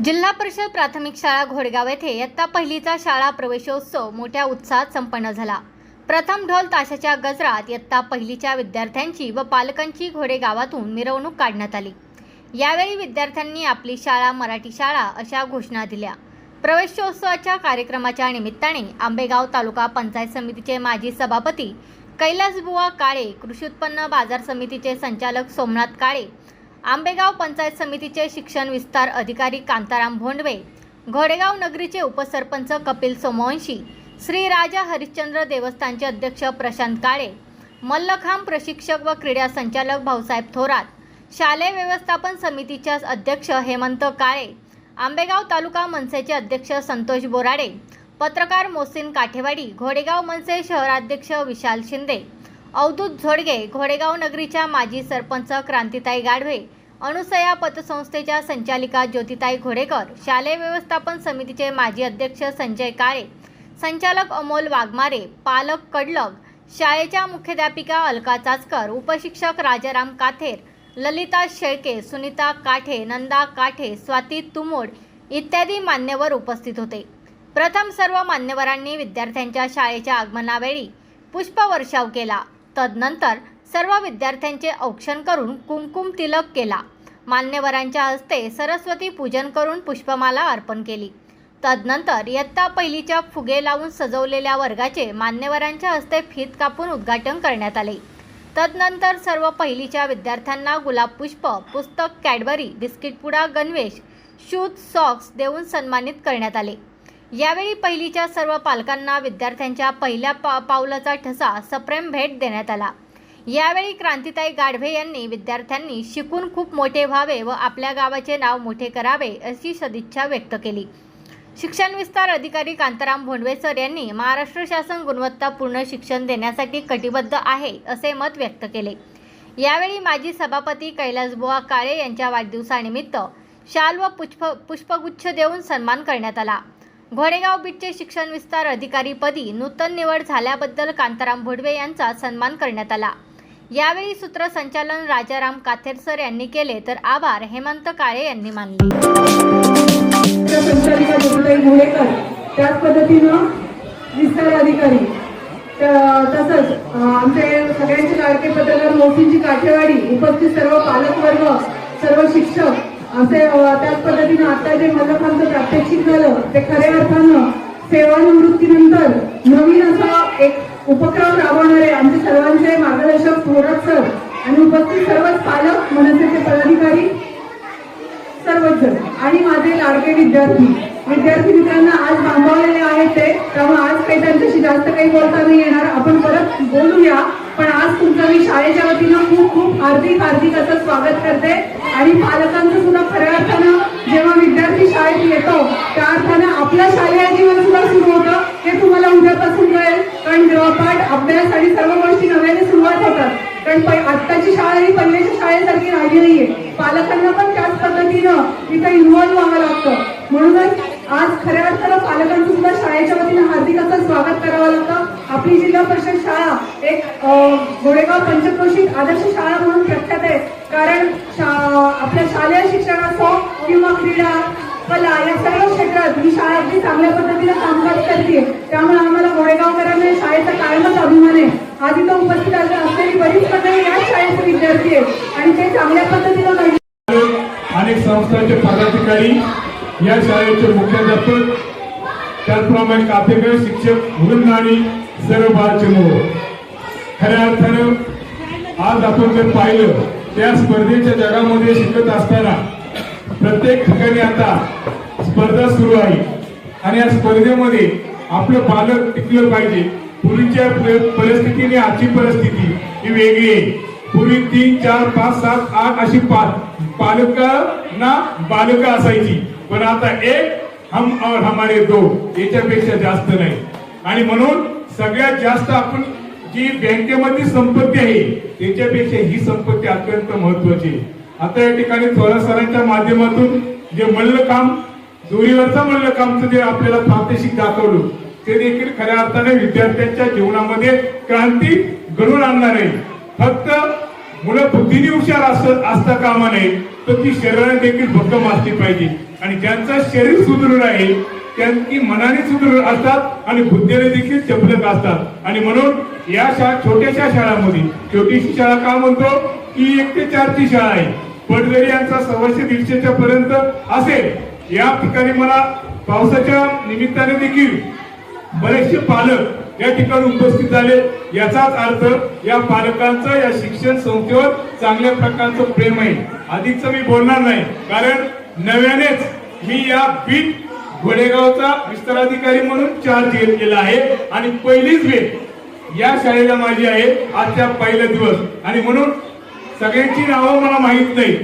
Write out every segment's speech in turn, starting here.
जिल्हा परिषद प्राथमिक शाळा घोडगाव येथे इयत्ता पहिलीचा शाळा प्रवेशोत्सव मोठ्या उत्साहात संपन्न झाला. प्रथम ढोल ताशाच्या गजरात इयत्ता पहिलीच्या विद्यार्थ्यांची व पालकांची घोडेगावातून मिरवणूक काढण्यात आली. यावेळी विद्यार्थ्यांनी आपली शाळा मराठी शाळा अशा घोषणा दिल्या. प्रवेशोत्सवाच्या कार्यक्रमाच्या निमित्ताने आंबेगाव तालुका पंचायत समितीचे माजी सभापती कैलासबुवा काळे कृषी उत्पन्न बाजार समितीचे संचालक सोमनाथ काळे आंबेगाव पंचायत समितीचे शिक्षण विस्तार अधिकारी कांताराम भोंडवे घोडेगाव नगरीचे उपसरपंच कपिल सोमवंशी श्री राजा हरिश्चंद्र देवस्थानचे अध्यक्ष प्रशांत काळे मल्लखांब प्रशिक्षक व क्रीडा संचालक भाऊसाहेब थोरात शालेय व्यवस्थापन समितीच्या अध्यक्ष हेमंत काळे आंबेगाव तालुका मनसेचे अध्यक्ष संतोष बोराडे पत्रकार मोसिन काठेवाडी घोडेगाव मनसे शहराध्यक्ष विशाल शिंदे अवधूत झोडगे घोडेगाव नगरीच्या माजी सरपंच क्रांतिताई गाढवे अनुसया पतसंस्थेच्या संचालिका ज्योतिताई घोडेकर शालेय व्यवस्थापन समितीचे माजी अध्यक्ष संजय काळे संचालक अमोल वाघमारे पालक कडलग शाळेच्या मुख्याध्यापिका अलका चाचकर उपशिक्षक राजाराम काथेर ललिता शेळके सुनीता काठे नंदा काठे स्वाती तुमोड इत्यादी मान्यवर उपस्थित होते. प्रथम सर्व मान्यवरांनी विद्यार्थ्यांच्या शाळेच्या आगमनावेळी पुष्पवर्षाव केला. तदनंतर सर्व विद्यार्थ्यांचे औक्षण करून कुंकुम तिलक केला. मान्यवरांच्या हस्ते सरस्वती पूजन करून पुष्पमाला अर्पण केली. तदनंतर इयत्ता पहिलीच्या फुगे लावून सजवलेल्या वर्गाचे मान्यवरांच्या हस्ते फीत कापून उद्घाटन करण्यात आले. तदनंतर सर्व पहिलीच्या विद्यार्थ्यांना गुलाब पुष्प पुस्तक कॅडबरी बिस्किट पुडा गणवेश शूज सॉक्स देऊन सन्मानित करण्यात आले. यावेळी पहिलीच्या सर्व पालकांना विद्यार्थ्यांच्या पहिल्या पा पावलाचा ठसा सप्रेम भेट देण्यात आला. यावेळी क्रांतिताई गाढवे यांनी विद्यार्थ्यांनी शिकून खूप मोठे व्हावे व आपल्या गावाचे नाव मोठे करावे अशी सदिच्छा व्यक्त केली. शिक्षण विस्तार अधिकारी कांताराम भोंडवे सर यांनी महाराष्ट्र शासन गुणवत्तापूर्ण शिक्षण देण्यासाठी कटिबद्ध आहे असे मत व्यक्त केले. यावेळी माजी सभापती कैलासबुवा काळे यांच्या वाढदिवसानिमित्त शाल व पुष्प पुष्पगुच्छ देऊन सन्मान करण्यात आला. घोडेगाव बीटचे शिक्षण विस्तार अधिकारीपदी नूतन निवड झाल्याबद्दल कांताराम भुडवे यांचा सन्मान करण्यात आला. यावेळी सूत्रसंचालन राजाराम काथेर सर यांनी केले तर आभार हेमंत काळे यांनी मानले. त्याच पद्धतीनं विस्तार अधिकारी तसंच आमचे सगळ्यांचे लाडके पत्रकार मोसींची काठेवाडी उपस्थित सर्व पालकवर्ग सर्व शिक्षक असे त्याच पद्धतीनं आता जे मल्लखांचं प्रात्यक्षिक झालं ते खऱ्या अर्थानं सेवानिवृत्तीनंतर नवीन असा एक उपक्रम राबवणारे आमचे सर्वांचे मार्गदर्शक थोरात सर आणि उपस्थित सर्वच पालक मनसेचे पदाधिकारी सर्वच जण आणि माझे लाडके विद्यार्थी. विद्यार्थी मित्रांना आज बांधवलेले आहेत ते त्यामुळे आज काही त्यांच्याशी जास्त काही बोलता नाही येणार. आपण परत बोलूया पण आज तुमचं मी शाळेच्या वतीनं खूप खूप हार्दिक हार्दिक असं स्वागत करते. आणि पालकांचं सुद्धा खऱ्या अर्थानं जेव्हा विद्यार्थी शाळेत येतो त्या अर्थानं आपलं शालेय जीवन सुद्धा सुरू होतं हे तुम्हाला उद्यापासून कळेल. कारण गृहपाठ अभ्यास आणि सर्व गोष्टी नव्याने सुरुवात होतात. कारण आत्ताची शाळा ही पहिल्याच्या शाळेसारखी राहिली नाहीये. पालकांना पण त्याच पद्धतीनं इथं इन्व्हॉल्व्ह व्हावं लागतं. म्हणूनच आज खऱ्या अर्थानं पालकांचं सुद्धा शाळेच्या वतीनं हार्दिक असं स्वागत करावं लागतं. आपली जिल्हा परिषद शाळा एक गोरेगाव पंचक्रोशीत आदर्श शाळा म्हणून प्रख्यात आहे. कारण शा- आपल्या शालेय शिक्षण असो किंवा क्रीडा कला या सर्व क्षेत्रात ही शाळा अगदी चांगल्या पद्धतीने कामकाज करते. त्यामुळे आम्हाला गोरेगावकरांना शाळेचा कायमच अभिमान आहे. आज इथं उपस्थित असले- असलेली बरीच मंडळी याच शाळेचे विद्यार्थी आहेत. आणि ते चांगल्या पद्धतीनं अनेक संस्थांचे पदाधिकारी या शाळेचे मुख्याध्यापक त्याचप्रमाणे काथेकर शिक्षक वृंद आणि सर्व बालचमूह खऱ्या अर्थानं आज आपण जर पाहिलं त्या स्पर्धेच्या जगामध्ये शिकत असताना प्रत्येक ठिकाणी आता स्पर्धा सुरू आहे. आणि या स्पर्धेमध्ये आपलं पालक टिकलं पाहिजे. पूर्वीच्या परिस्थितीने आजची परिस्थिती ही वेगळी आहे. पूर्वी तीन चार पाच सात आठ अशी पा पालकांना बालक असायची. पण आता एक हम और हमारे दो याच्यापेक्षा जास्त नाही. आणि म्हणून सगळ्यात जास्त आपण जी बँकेमधली संपत्ती आहे त्याच्यापेक्षा ही संपत्ती अत्यंत महत्वाची आहे. आता या ठिकाणी थोरा सरांच्या माध्यमातून जे मल्लकाम दोरीवरचं मल्लकामचं जे आपल्याला प्रात्यक्षिक दाखवलं ते देखील खऱ्या अर्थाने विद्यार्थ्यांच्या जीवनामध्ये क्रांती घडून आणणार आहे फक्त मुलं बुद्धीने हुशार असता कामा नये तर ती शरीराने देखील भक्कम असली पाहिजे आणि ज्यांचं शरीर सुदृढ आहे त्यांची मनाने सुदृढ असतात आणि बुद्धीने देखील चपलक असतात. आणि म्हणून या शाळा छोट्याशा शाळांमध्ये छोटीशी शाळा का म्हणतो? की एक ते चारची शाळा आहे. पण यांचा सव्वाशे दीडशेच्या पर्यंत असेल या ठिकाणी मला पावसाच्या निमित्ताने देखील बरेचसे पालक या ठिकाणी उपस्थित झाले. याचाच अर्थ या पालकांचं या शिक्षण संस्थेवर चांगल्या प्रकारचं प्रेम आहे. अधिकच मी बोलणार नाही. कारण नव्यानेच मी या बीट घोडेगावचा विस्ताराधिकारी म्हणून चार्ज घेतलेला आहे. आणि पहिलीच वेळ या शाळेला माझी आहे. आजच्या पहिला दिवस. आणि म्हणून सगळ्यांची नावं मला माहीत नाही.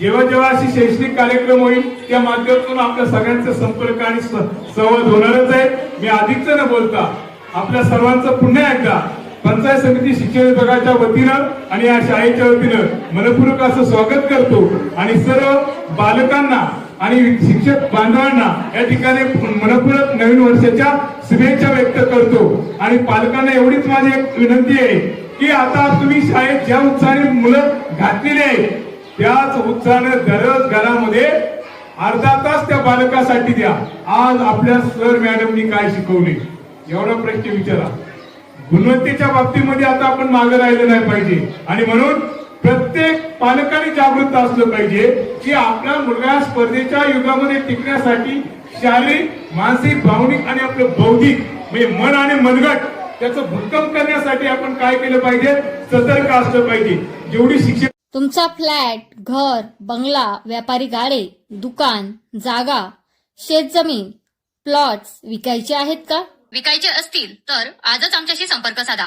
जेव्हा जेव्हा अशी शैक्षणिक कार्यक्रम होईल त्या माध्यमातून आपल्या सगळ्यांचा संपर्क आणि स- संवाद होणारच आहे. मी अधिकच न बोलता आपल्या सर्वांचं पुन्हा एकदा पंचायत समिती शिक्षण विभागाच्या वतीनं आणि या शाळेच्या वतीनं मनपूर्वक असं स्वागत करतो. आणि सर्व बालकांना आणि शिक्षक बांधवांना या ठिकाणी मनपूरक नवीन वर्षाच्या शुभेच्छा व्यक्त करतो. आणि पालकांना एवढीच माझी एक विनंती आहे की आता तुम्ही शाळेत ज्या उत्साहाने मुलं घातलेली आहे त्याच उत्साहाने दररोज घरामध्ये अर्धा तास त्या बालकासाठी द्या. आज आपल्या सर मॅडमनी काय शिकवले? एवढा प्रश्न विचारा. गुणवत्तेच्या बाबतीमध्ये आता आपण मागे राहिलं नाही पाहिजे. आणि म्हणून प्रत्येक पालकाने जागृत असलं पाहिजे की आपला मुलगा स्पर्धेच्या युगामध्ये टिकण्यासाठी शारीरिक मानसिक भावनिक आणि आपलं बौद्धिक म्हणजे मन आणि मनगट त्याचं भक्कम करण्यासाठी आपण काय केलं पाहिजे? सतर्क असलं पाहिजे. जेवढी शिक्षण तुमचा फ्लॅट घर बंगला व्यापारी गाडे दुकान जागा शेतजमीन प्लॉट्स विकायचे आहेत का? विकायचे असतील तर आजच आमच्याशी संपर्क साधा.